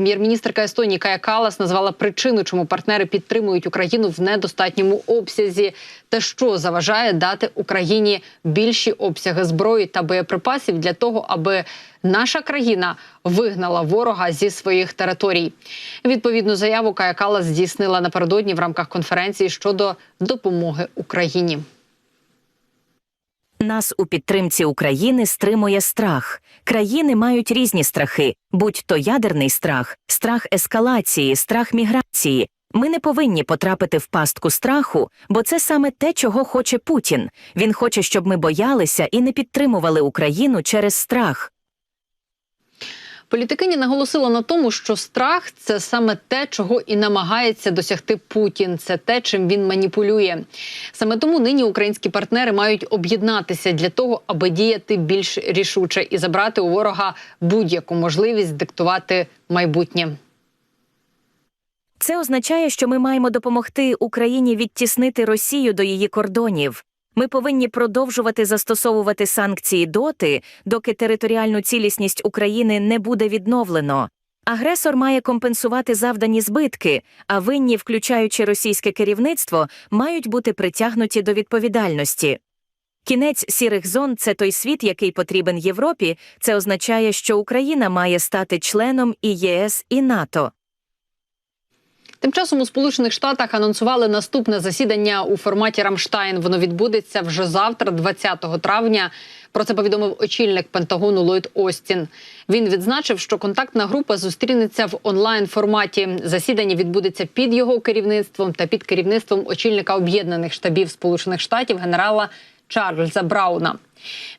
Прем'єр-міністрка Естонії Кая Калас назвала причину, чому партнери підтримують Україну в недостатньому обсязі, та що заважає дати Україні більші обсяги зброї та боєприпасів для того, аби наша країна вигнала ворога зі своїх територій. Відповідну заяву Кая Калас здійснила напередодні в рамках конференції щодо допомоги Україні. Нас у підтримці України стримує страх. Країни мають різні страхи, будь то ядерний страх, страх ескалації, страх міграції. Ми не повинні потрапити в пастку страху, бо це саме те, чого хоче Путін. Він хоче, щоб ми боялися і не підтримували Україну через страх. Політикиня наголосила на тому, що страх це саме те, чого і намагається досягти Путін. Це те, чим він маніпулює. Саме тому нині українські партнери мають об'єднатися для того, аби діяти більш рішуче і забрати у ворога будь-яку можливість диктувати майбутнє. Це означає, що ми маємо допомогти Україні відтіснити Росію до її кордонів. Ми повинні продовжувати застосовувати санкції доти, доки територіальну цілісність України не буде відновлено. Агресор має компенсувати завдані збитки, а винні, включаючи російське керівництво, мають бути притягнуті до відповідальності. Кінець сірих зон це той світ, який потрібен Європі. Це означає, що Україна має стати членом і ЄС, і НАТО. Тим часом у Сполучених Штатах анонсували наступне засідання у форматі Рамштайн. Воно відбудеться вже завтра, 20 травня. Про це повідомив очільник Пентагону Ллойд Остін. Він відзначив, що контактна група зустрінеться в онлайн форматі. Засідання відбудеться під його керівництвом та під керівництвом очільника об'єднаних штабів Сполучених Штатів генерала Чарльза Брауна.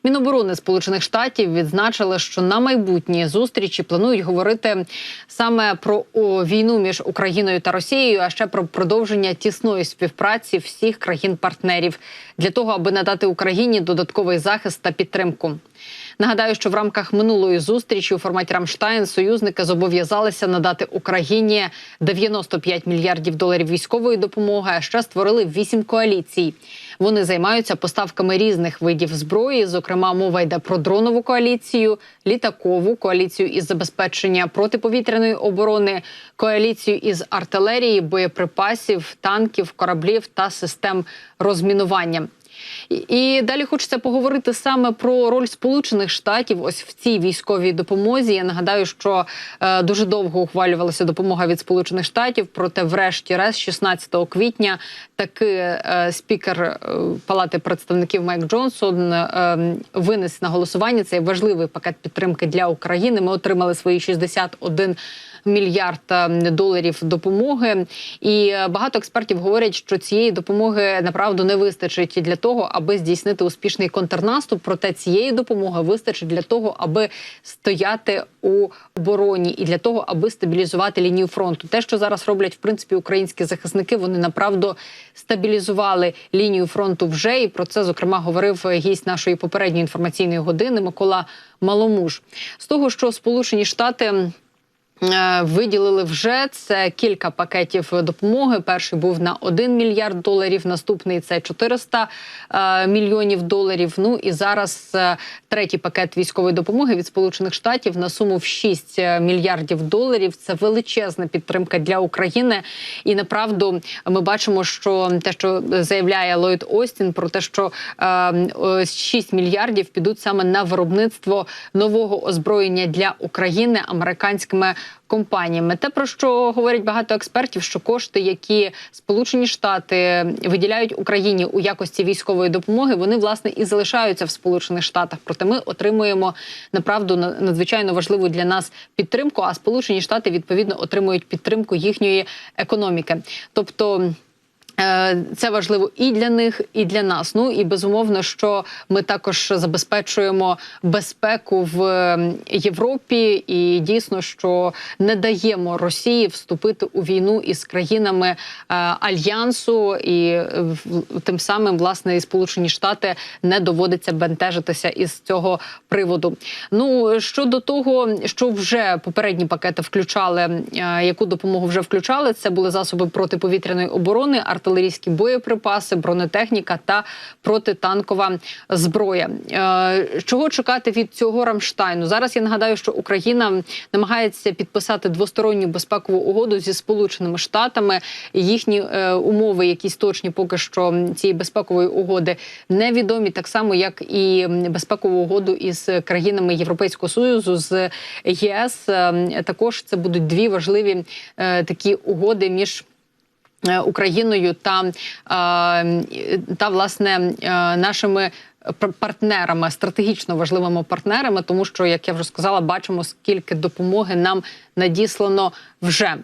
Міноборони Сполучених Штатів відзначили, що на майбутні зустрічі планують говорити саме про війну між Україною та Росією, а ще про продовження тісної співпраці всіх країн-партнерів для того, аби надати Україні додатковий захист та підтримку. Нагадаю, що в рамках минулої зустрічі у форматі Рамштайн союзники зобов'язалися надати Україні 95 мільярдів доларів військової допомоги. А ще створили вісім коаліцій. Вони займаються поставками різних видів зброї. Зокрема, мова йде про дронову коаліцію, літакову коаліцію із забезпечення протиповітряної оборони, коаліцію із артилерії, боєприпасів, танків, кораблів та систем розмінування. І- далі хочеться поговорити саме про роль Сполучених Штатів ось в цій військовій допомозі. Я нагадаю, що е, дуже довго ухвалювалася допомога від Сполучених Штатів. Проте, врешті-решт, 16 квітня, таки е, спікер е, Палати представників Майк Джонсон е, винес на голосування цей важливий пакет підтримки для України. Ми отримали свої 61 мільярд е, доларів допомоги. І е, багато експертів говорять, що цієї допомоги направду не вистачить для того, аби здійснити успішний контрнаступ. Проте цієї допомоги вистачить для того, аби стояти у обороні і для того, аби стабілізувати лінію фронту. Те, що зараз роблять в принципі українські захисники, вони направду стабілізували лінію фронту вже. І про це зокрема говорив гість нашої попередньої інформаційної години Микола Маломуж. З того, що Сполучені Штати. Е, Виділили вже це кілька пакетів допомоги. Перший був на 1 мільярд доларів. Наступний це 400 е, мільйонів доларів. Ну і зараз е, третій пакет військової допомоги від Сполучених Штатів на суму в 6 мільярдів доларів. Це величезна підтримка для України. І направду ми бачимо, що те, що заявляє Ллойд Остін, про те, що е, 6 мільярдів підуть саме на виробництво нового озброєння для України американськими компаніями. Те про що говорять багато експертів, що кошти, які Сполучені Штати виділяють Україні у якості військової допомоги, вони власне і залишаються в Сполучених Штатах. Проте ми отримуємо направду на- надзвичайно важливу для нас підтримку. А Сполучені Штати відповідно отримують підтримку їхньої економіки. Тобто. Е, Це важливо і для них, і для нас. Ну і безумовно, що ми також забезпечуємо безпеку в Європі, і дійсно, що не даємо Росії вступити у війну із країнами е, альянсу, і тим самим власне і Сполучені Штати не доводиться бентежитися із цього приводу. Ну щодо того, що вже попередні пакети включали, е, яку допомогу вже включали, це були засоби протиповітряної оборони, артилерійські боєприпаси, бронетехніка та протитанкова зброя. Е, Чого чекати від цього Рамштайну? Зараз я нагадаю, що Україна намагається підписати двосторонню безпекову угоду зі Сполученими Штатами. Їхні е, умови, якісь точні, поки що цієї безпекової угоди невідомі, так само як і безпекову угоду із країнами Європейського союзу з ЄС. Е, Також це будуть дві важливі такі угоди між. Е, Україною та, е, та власне е, нашими пар- партнерами, стратегічно важливими партнерами, тому що, як я вже сказала, бачимо, скільки допомоги нам надіслано вже.